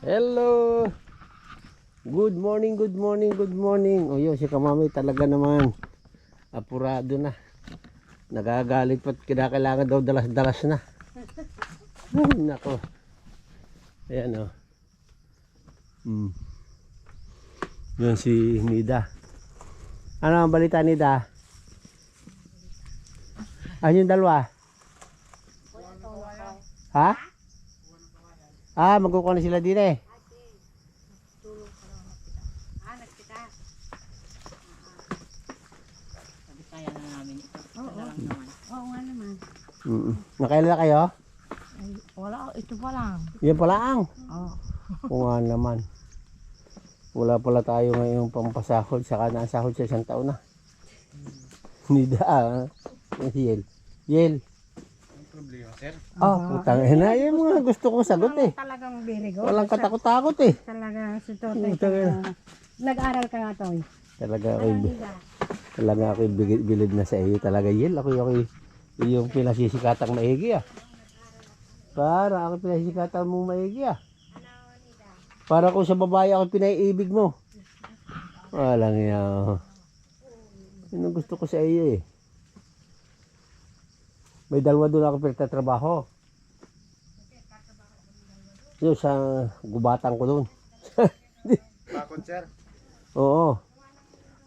Hello! Good morning, good morning, good morning. O yun, si Kamami talaga naman. Apurado na. Nagagalit pa't kinakailangan daw dalas-dalas na. Ay, nako. Ayan o. Hmm. Yan si Nida. Ano ang balita Nida? Ano yung dalawa? Ha? Ah, magkukuha na sila din eh. Lang naman. Mm Nakaila kayo? Ay, wala, ito pa lang. Yan pala ang. Oo. Oo nga naman. Wala pala tayo ngayong pampasahod. Saka nasahod sa isang taon na. Nida ah. Yel. Yel. Sir? Ah, putang ina. Yan mga gusto kong sagot eh. Talagang good. Walang katakot-takot eh. Talaga si Totoy. Talaga. Nag-aral ka nga, Toy. Talaga ako, talaga ako bilid, bilid na sa iyo. Talaga Yel. Ako ako yung pinasisikatang maigi ah. Para ako pinasisikatang mo maigi ah. Para kung sa babae ako pinaiibig mo. Walang yan. Yun ang gusto ko sa iyo eh. May dalawa doon ako pinagtatrabaho. Yung sa gubatan ko doon. Bakit, sir? Oo.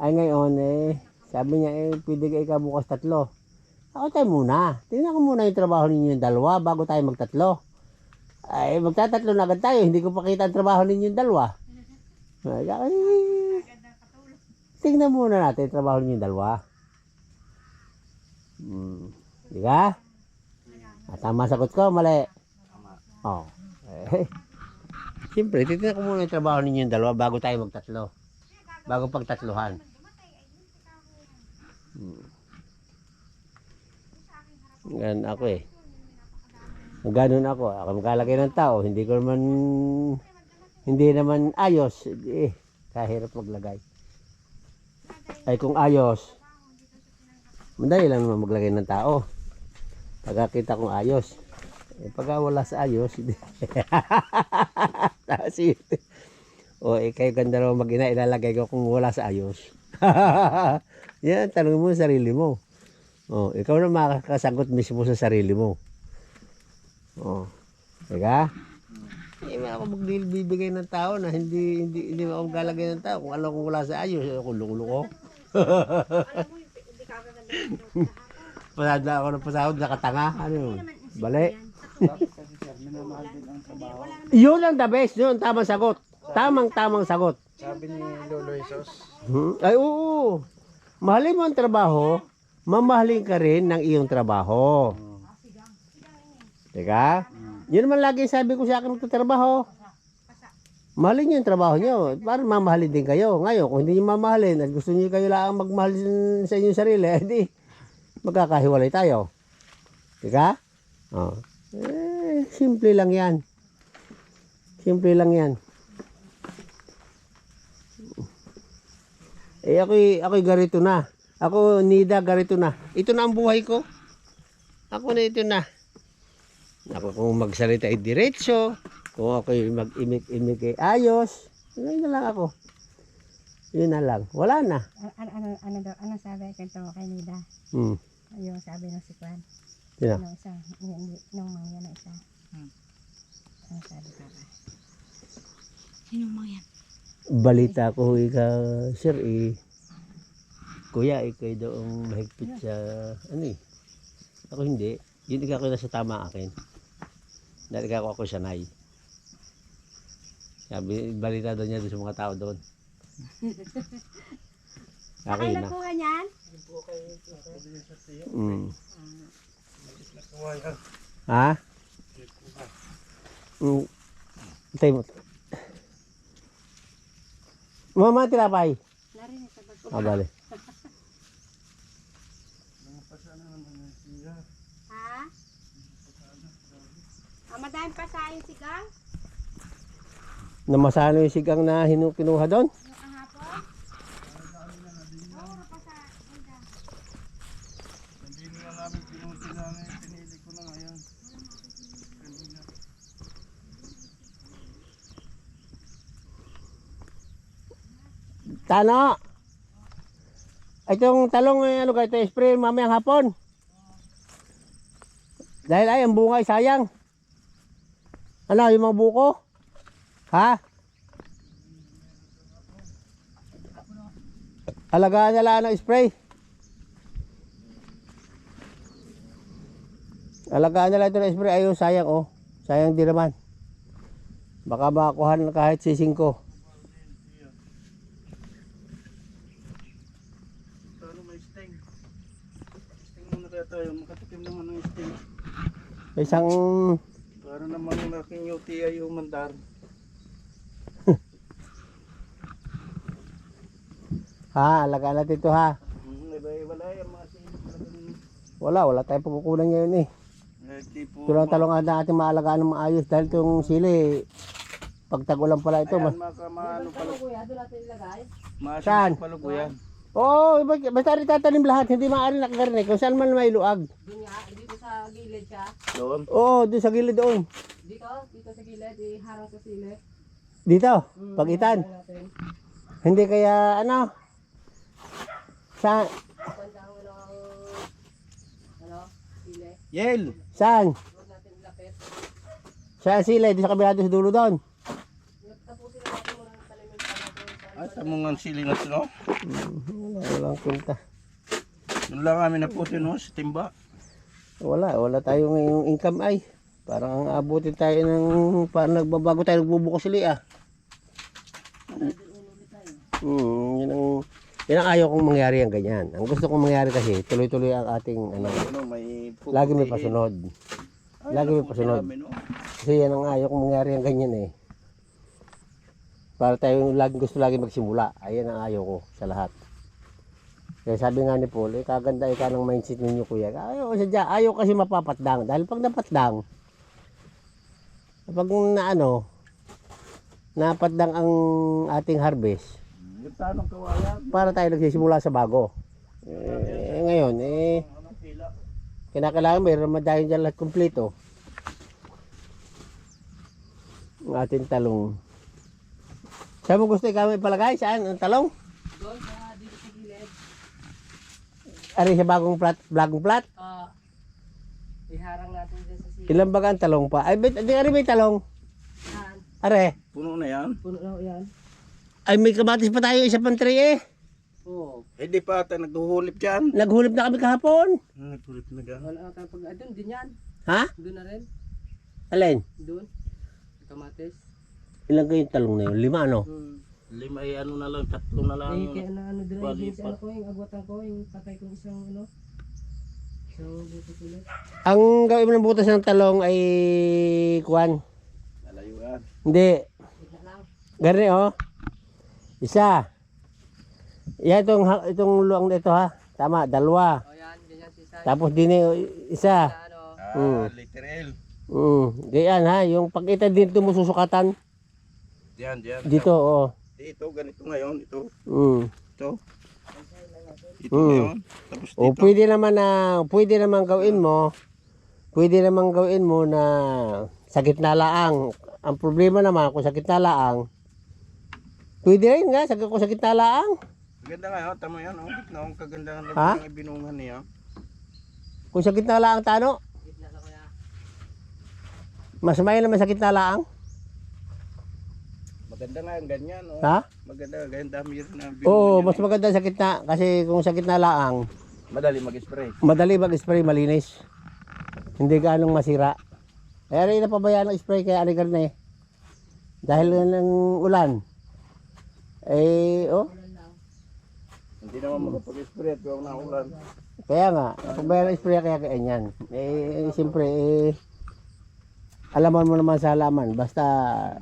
Ay ngayon eh, sabi niya eh, pwede ka ikaw bukas tatlo. Ako tayo muna. Tingnan ko muna yung trabaho ninyo yung dalawa bago tayo magtatlo. Ay, magtatatlo na agad tayo. Hindi ko pakita ang trabaho ninyo yung dalawa. Ay, ay, tingnan muna natin yung trabaho ninyo yung dalawa. Hmm. Di ba? Ah, tama sagot ko, mali. Oh. Eh. Siyempre, titignan ko muna yung trabaho ninyo yung dalawa bago tayo magtatlo. Bago pagtatluhan. Hmm. Ganun ako eh. Ganun ako. Ako magkalagay ng tao. Hindi ko naman, hindi naman ayos. Eh, kahirap maglagay. Ay kung ayos, madali lang naman maglagay ng tao. Pagkakita kong ayos. Eh, pagka wala sa ayos, hindi. Tapos. O, eh, kayo ganda naman mag-ina, ilalagay ko kung wala sa ayos. Yan, tanong mo sa sarili mo. O, ikaw na makakasagot mismo sa sarili mo. O, teka? Hindi mo ako magbibigay ng tao na hindi hindi hindi mo ako maglalagay ng tao kung alam kung wala sa ayos, ako luko-luko. Pasahod na ako ng pasahod, nakatanga. Ano yun? Bali. Bakit kasi, sir? Minamahal din ang trabaho. Yun ang the best. Yun, tamang sagot. Tamang-tamang sagot. Sabi ni Lolo Jesus, Hmm? Ay, oo. Mahalin mo ang trabaho, mamahalin ka rin ng iyong trabaho. Teka? Yun naman lagi sabi ko sa akin magtatrabaho. Mahalin niyo yung trabaho niyo. Para mamahalin din kayo. Ngayon, kung hindi niyo mamahalin at gusto niyo kayo lang magmahal sa inyong sarili, edi magkakahiwalay tayo. Teka? Oh. Eh, simple lang yan. Simple lang yan. Eh ako'y, ako'y garito na. Ako nida garito na. Ito na ang buhay ko. Ako na ito na. Ako kung magsalita ay diretso. Kung ako'y mag-imik-imik ay ayos. Yun na lang ako. Yun na lang. Wala na. Ano, ano, ano, daw, ano sabi to kay Nida? Hmm. Yung sabi ng si Kwan. Sino? Nung isa, yung, nung mga na isa. Ano sabi ka ba? Sino mga yan? Balita ko ikaw, sir, eh. Kuya, ikaw daw ang mahigpit sa, ano eh. Ako hindi. Yun ikaw ko nasa tama akin. Dahil ikaw ako sanay. Sabi, balita daw niya doon sa mga tao doon. Ay, yun na. nakuha niyan? Mm. Ha? Mm. Tay mo. Mama, tinapay. Narinig sa bag ko. Ah, bale. Ha? Ah, madami pa sa sigang? Namasano yung sigang na hinu kinuha doon? Hindi na namin pinuti namin, pinili ko na ngayon. Kanina. Tano! Itong talong, eh, ano kayo, ito spray mamayang hapon. Dahil ay, ang bunga ay sayang. Ano, yung mga buko? Ha? Alagaan na lang ng spray. Alagaan na lang ito ng spray. Ayun, sayang oh. Sayang din naman. Baka makakuha na kahit sising ko. Isang Para naman yung aking UTI yung ha, alagaan natin ito ha. Wala Wala, wala tayong pagkukunan ngayon eh. eh. Ito lang talong natin maalagaan ng maayos dahil itong sili, pag tag-ulan pala ito. Ayan, maka maano pala. Saan? ko yan. Oo, oh, basta rin tatanim lahat, hindi maaari nakagarinig kung saan man may luag. Doon nga, dito sa gilid siya. Doon. Oo, doon sa gilid doon. Dito, dito sa gilid, iharang sa sili. Dito, pagitan. Ilagay natin. Hindi kaya ano, sa, Bandang ang sili. Yel! saan? Huwag natin ilapit. Sa sila, doon sa kabila doon sa dulo doon. Na. Ay, tamungan sili na sila. Wala, walang kwenta. Doon lang kami naputi no, sa timba. Wala, wala tayo ngayong income ay. Parang ang abutin tayo ng, parang nagbabago tayo, nagbubuko sila ah. Hmm, yun ang, yun ang ayaw kong mangyari ang ganyan. Ang gusto kong mangyari kasi, tuloy-tuloy ang ating, ano, Ano, may lagi may pasunod. Ay, lagi may pasunod. Kasi yan ang ayaw kong mangyari ang ganyan eh. Para tayo lagi gusto lagi magsimula. Ayan ang ayaw ko sa lahat. Kaya sabi nga ni Paul, eh, kaganda ika ng mindset ninyo kuya. Ayaw, sadya, ayaw kasi mapapatdang. Dahil pag napatdang, pag na ano, napatdang ang ating harvest, Yung tanong kawayan. para tayo nagsisimula sa bago. Eh, ngayon, eh, kinakailangan mayroon dahil dyan lahat kumpleto. Ang ating talong. Saan mo gusto ikaw may palagay? Saan? Ang talong? Doon sa dito sa gilid. Ari sa bagong plat, bagong plat. Ah, iharang natin dyan sa sili. Ilang baga ang talong pa? Ay, bet, di ari may talong. Yan. Are, Puno na yan. Puno na yan. Ay may kamatis pa tayo isa pang tray eh. Oo. Eh di pa ata naghuhulip dyan. Naghulip na kami kahapon. Hmm, Naghuhulip na dyan. Wala ka pag ah, doon din yan. Ha? Doon na rin. Alin? Doon. Kamatis. Ilang kayong talong na yun? Lima ano? Hmm. Lima ay ano na lang, tatlo na lang. Eh, yun. kaya na ano Bali yung pa. ano ko, yung agwatan ko, yung patay kong isang ano. Isang buto ulit. Ang gawin mo ng butas ng talong ay kuwan. Nalayuan. Hindi. Gani oh. Isa. Yan itong itong luang na ito ha. Tama, dalawa. O yan, ganyan si Sai. Tapos din yung isa. Sa ano. Ah, Hmm. liter L. Mm, ganyan ha, yung pagkita dito mo susukatan Diyan, diyan. dito oh. Dito, ganito ngayon. Ito, Mm. ito. Ito Hmm. ngayon. Tapos dito. O pwede naman na pwede naman gawin mo. Pwede naman gawin mo na sa gitna laang. Ang problema naman kung sa gitna laang. Pwede rin nga sa kung sa gitna laang. Maganda nga yun. Tama yan. Oh. Gitna ang kagandahan lang Ha? ng ibinungan niya. Kung sa gitna laang tano, mas may naman sa gitna laang. Maganda nga yung ganyan. Oh. Ha? Maganda nga ganyan. Dami rin binungan Oo, niya. mas maganda sa gitna kasi kung sa gitna laang, Madali mag-spray. madali mag-spray malinis. Hindi gaanong masira. Kaya rin napabayaan ng spray kaya aligar na eh. Dahil ng ulan. Eh, oh, Hindi naman makapag-spray at huwag na ulan. kaya nga, napabayaan ng spray kaya kaya yan. Eh, siyempre, eh, alaman mo naman sa halaman, basta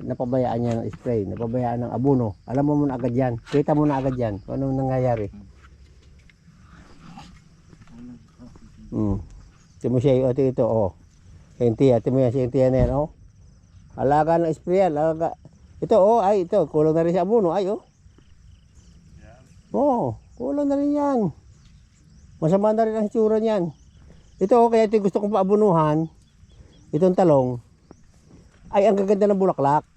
napabayaan niya ng spray, napabayaan ng abono, alam mo na agad yan, kita mo na agad yan, kung anong nangyayari. Hmm. Timo siya yung ito, ito, oh. Entiya, timo yan si Entiya na yan, oh. Alaga ng spray yan, alaga. Ito, oh, ay, ito, kulang na rin sa abono, ay, oh. Oh, kulang na rin yan. Masama na rin ang itsura niyan. Ito, oh, kaya ito gusto kong paabunuhan, itong talong, ay ang gaganda ng bulaklak.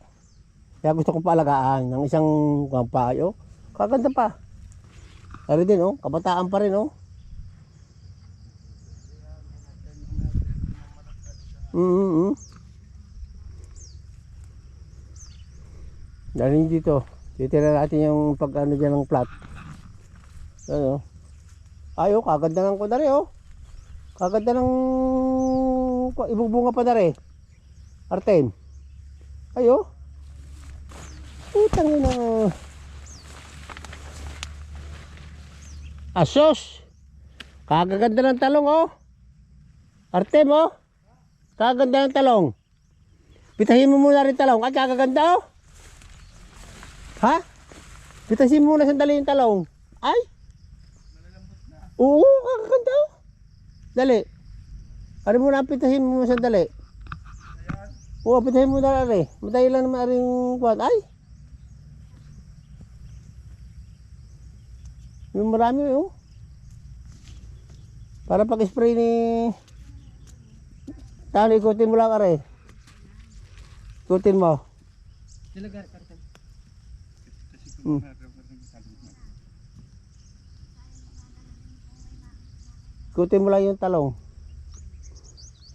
Kaya gusto kong paalagaan ng isang kampayo. Kaganda pa. Ari din oh, kabataan pa rin oh. Mm -hmm. Dali dito. Titira natin yung pag ano dyan ng plat. Ano? Ayo, kaganda ng ko na rin oh. Kaganda ng ibugbunga pa na rin. Artem. Ayo. Putang ina. Asos. Kagaganda ng talong oh. Artem oh. Kaganda ng talong. Pitahin mo muna rin talong. Ay, kagaganda oh. Ha? Pitahin mo muna sandali yung talong. Ay. Oo, kagaganda oh. Dali. Ano mo na pitahin mo sandali. Oo, pitahin mo rin. Madali lang naman rin kuwan. Ay. Yung marami oh. Para pag-spray ni Talo, ikutin mo lang are. Ikutin mo. Dilagar, kartel. Hmm. Ikutin mo lang yung talong.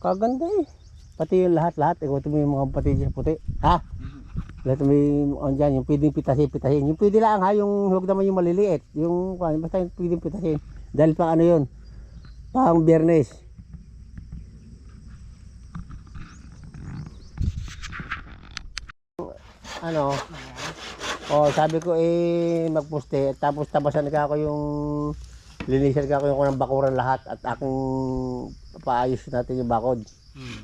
Kaganda eh. Pati yung lahat-lahat. Ikutin mo yung mga pati sa puti. Ha? Lahat mo yung ano dyan, yung pwedeng pitasin, pitasin. Yung pwede lang ha, yung huwag naman yung maliliit. Yung kuwan, basta yung pwedeng pitasin. Dahil pang ano yun, pang biyernes. Ano, oh sabi ko eh magpuste tapos tabasan ka ako yung linisan ka ako yung ng bakuran lahat at aking paayos natin yung bakod. Hmm.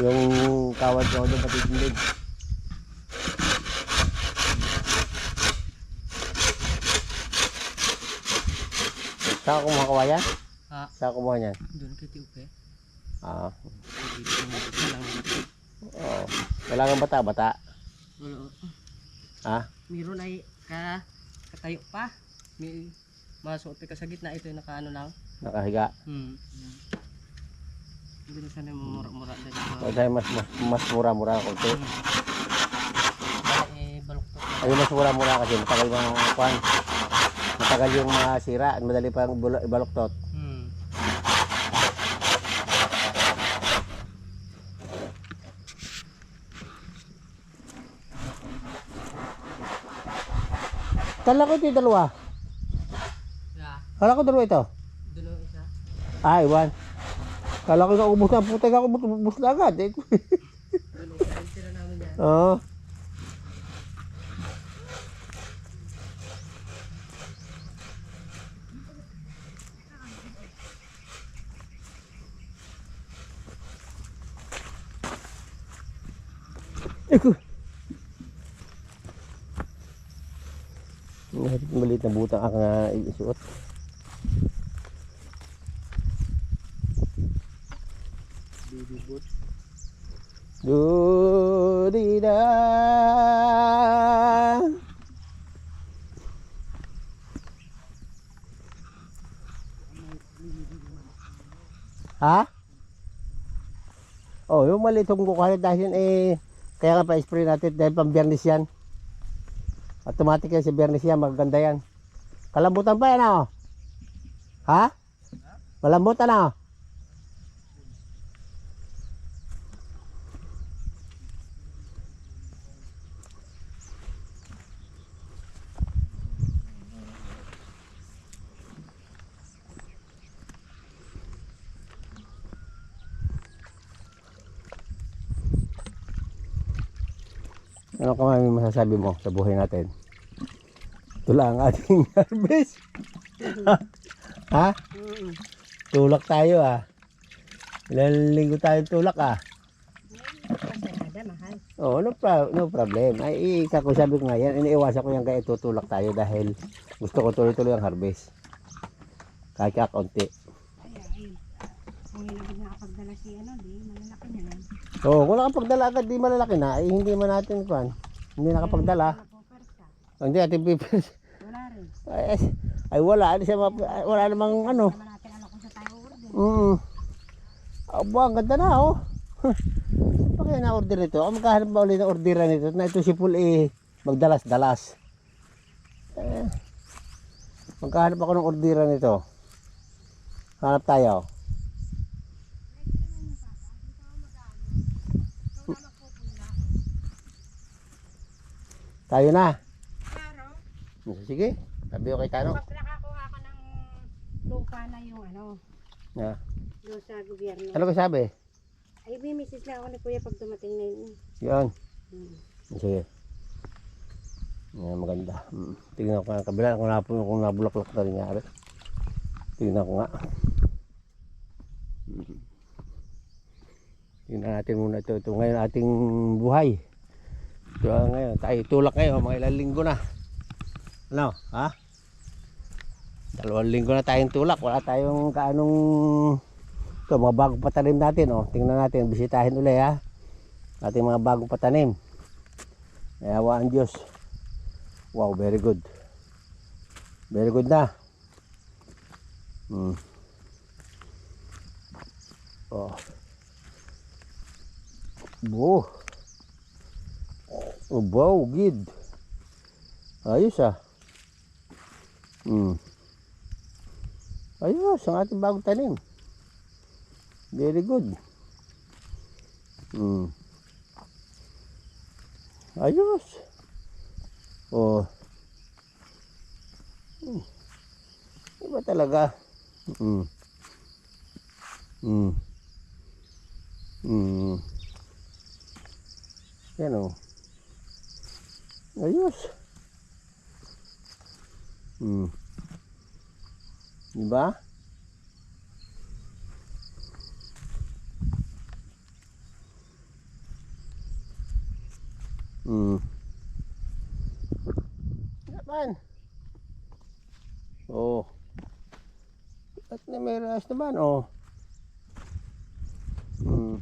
Yung kawad ko doon pati gilid. Saan ka kumuha kawayan? Ha? Saan ka kumuha niyan? Doon kay Tiupe. Ah, oo. Wala kang bata, bata. Wala. Ha? Meron ay ka katayo pa. May masuot ka sa gitna ito yung nakaano lang. Nakahiga. Hmm. Hindi na sana mura-mura din. O dahil mas, mas, mas mura-mura konti. Eh, baluktot na. Ayun, mas mura-mura kasi matagal yung kwan. Matagal yung masira at madali pang ibaluktot. Hmm. Kala ko ito yung dalawa. Kala ko dalawa ito. Ang isa. Ah, iwan. Kala ko naubos na. Puta ka, ubos, na agad. Eh. Oo. Eko. Mahirap maliit na butang ang uh, isuot. Baby boot. Dudida. Ha? Oh, yung maliit yung kukuha dahil eh kaya nga pa-spray natin dahil pang biyernes yan. Automatic yan si biyernes yan, maganda yan. Kalambutan pa yan oh. Ha? Malambutan oh. Ano ka mami masasabi mo sa buhay natin? Ito ang ating harvest. ha? Tulak tayo ah. Ilang linggo tayo tulak ah. Mahal. Oh, no, pro- no problem. Ay, ika ko nga yan, iniiwasan ko yan kaya tutulak tayo dahil gusto ko tuloy-tuloy ang harvest. Kahit kakaunti. Oo, oh, kung nakapagdala agad, di malalaki na, eh, hindi man natin kwan. Hindi nakapagdala. Hindi natin pipis. Wala rin. Ay, ay, wala. Ay, siya wala namang ano. Mm. Aba, ang ganda na oh. Kaya na-order nito? Ang magkahanap ba ulit ng orderan nito? Na ito si Paul eh, magdalas-dalas. Eh, magkahanap ako ng ordera nito. Hanap tayo. Tayo na. Klaro, Sige, sabi ko kay Tano. pag nakakuha ka ng lupa na yung ano, Yeah. doon sa gobyerno. Ano ko sabi? Ay, may message na ako ni Kuya pag dumating na yun. Yan. Hmm. Sige. Yan, maganda. Mm. Tingnan ko nga ang kabila kung, napu, kung nabulaklak na rin nangyari. Tingnan ko nga. Mm. Tingnan natin muna ito. Ito ngayon ating buhay. Nga ngayon. Tayo tulak ngayon. Mga ilang linggo na. Ano? Ha? Dalawang linggo na tayong tulak. Wala tayong kaanong... Ito, mga bagong patanim natin. Oh. Tingnan natin. Bisitahin ulit ha. Ating mga bagong patanim. Nayawa ang Diyos. Wow, very good. Very good na. Hmm. Oh. Bo. Oh, wow, gid. Ayos ah. Hmm. Ayos, ang ating bagong tanim. Very good. Hmm. Ayos. Oh. Hmm. Iba talaga. Mm. Mm. Mm. Yan o. Ayos. Mm. Diba? Mm. Naman. Oh. At may ras naman, oh. Hmm.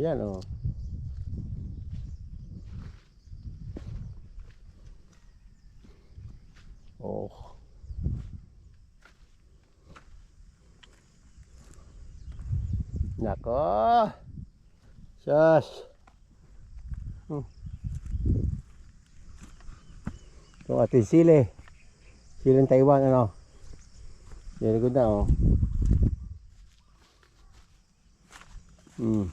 Yan, oh. Oh. Nako. Sus. Hmm. Ito ating sili. Siling Taiwan ano. Very good na oh. Hmm.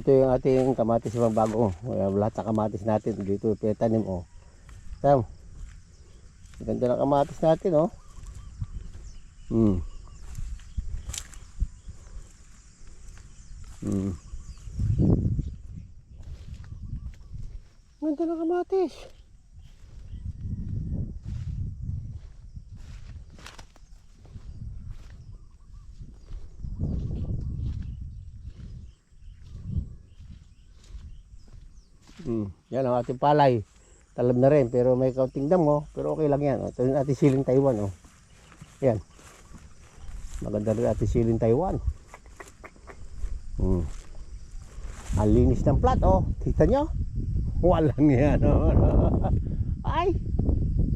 Ito yung ating kamatis ng bago. Oh. Lahat ng kamatis natin dito petanim oh. Tam. Ganda ng kamatis natin oh. Hmm. Hmm. Ganda ng kamatis. Hmm. Yan ang ating palay. Talab na rin pero may kaunting dam oh. Pero okay lang yan. Ito yung ating siling Taiwan oh. Yan. Maganda rin ating siling Taiwan. Hmm. Ang linis ng plat oh. Kita nyo? Walang yan oh. Ay.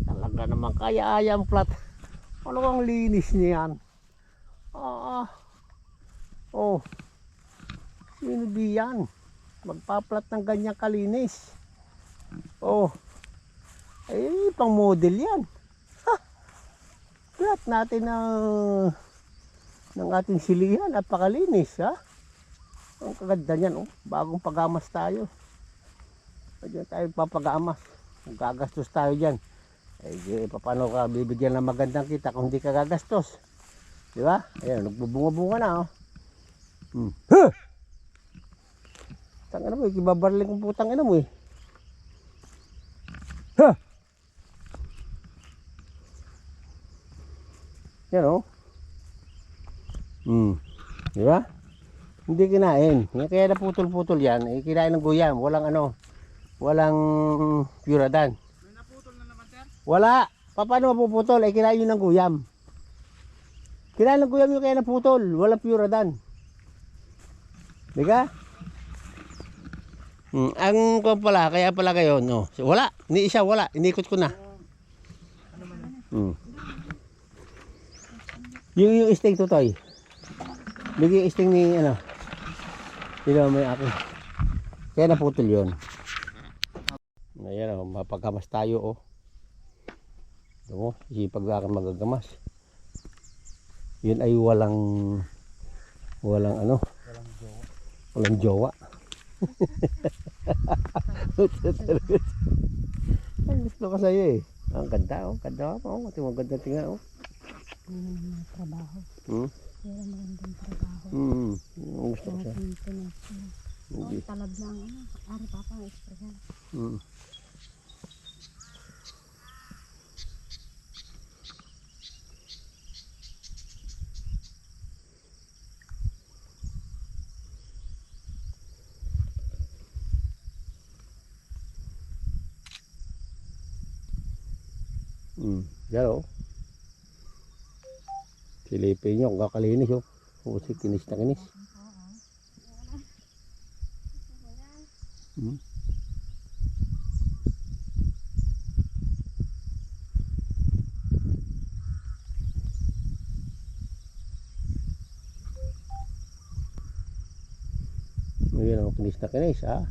Talaga naman kaya yan plat. Ano ang linis niyan? Ah. Oh. Sino di yan? Magpaplat ng ganyang kalinis. Oh. Eh, pang model yan. Ha! Plat natin ng ng ating silihan at pakalinis, ha? Ang kaganda niyan, oh. Bagong pagamas tayo. Diyan tayo papagamas. Gagastos tayo diyan. Eh, paano ka bibigyan ng magandang kita kung hindi ka gagastos? Di ba? Ayan, nagbubunga-bunga na, oh. Hmm. Huh! Tang ina mo, ikibabarling kong putang ina mo eh. Ha! Yan oh. Hmm. Di ba? Hindi kinain. Kaya naputol-putol yan. Eh, kinain ng guyam. Walang ano. Walang puradan. Naputol na naman, sir. Wala. Pa- Paano mapuputol? Eh, kinain yun ng guyam. Kinain ng guyam yung kaya naputol. Walang puradan. Di ka? Hmm, ang ko pala, kaya pala kayo, no. Wala, ni isa wala, inikot ko na. Hmm. Yung yung sting tutoy. Bigay yung sting ni ano. Dito may akin. Kaya naputol yun. Ayan o, mapagkamas tayo o. Ito mo, sipag aking magagamas. Yun ay walang, walang ano, walang jowa. Ang gusto ko sa'yo eh. Ang ganda oh, ganda oh, oh, ang ganda tingnan oh. Naman mga trabaho. Hmm? Wala magandang trabaho. Hmm, ang gusto ko sa'yo. Hindi. talab ang ano. Ari papa ang espresan. Hmm. Hmm, yan oh. Silipin nyo, kakalinis oh. Oo, si kinis na kinis. Hmm. Ngayon ang kinis na kinis ha.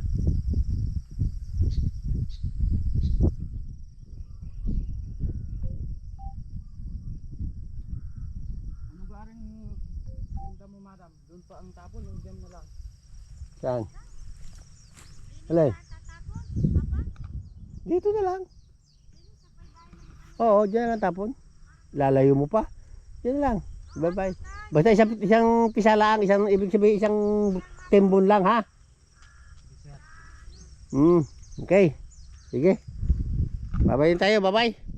Madam? Doon pa ang tapon, dyan na lang. Saan? Alay? Dito na lang. Oo, dyan ang tapon. Lalayo mo pa. Dyan lang. Bye bye. Basta isang, isang pisa lang, isang, ibig sabihin isang tembon lang ha. Hmm, okay. Sige. Bye tayo, bye bye.